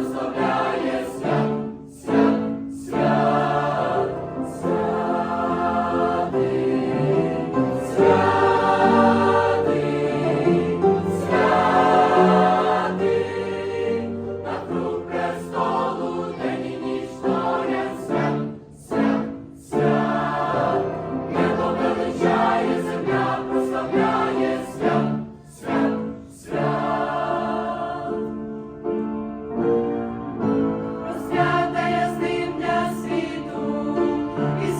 Jerusalem.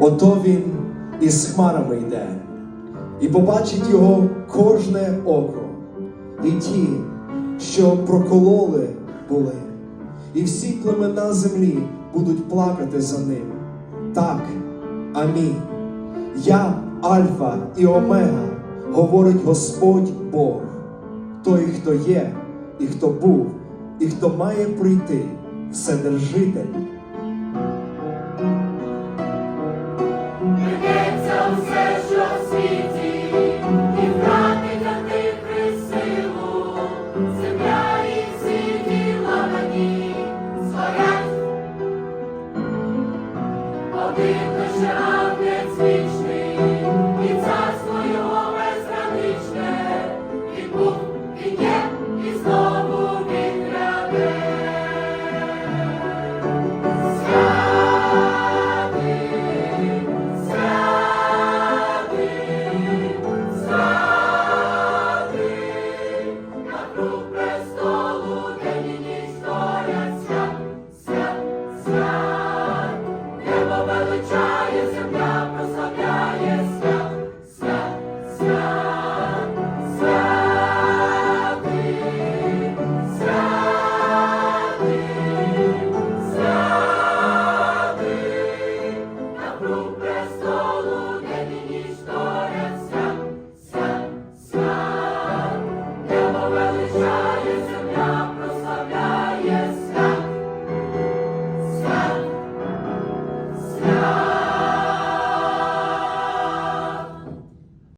Ото він із хмарами йде, і побачить його кожне око, і ті, що прокололи були, і всі племена землі будуть плакати за ним. Так, амінь. Я Альфа і Омега, говорить Господь Бог, той, хто є, і хто був, і хто має прийти, Вседержитель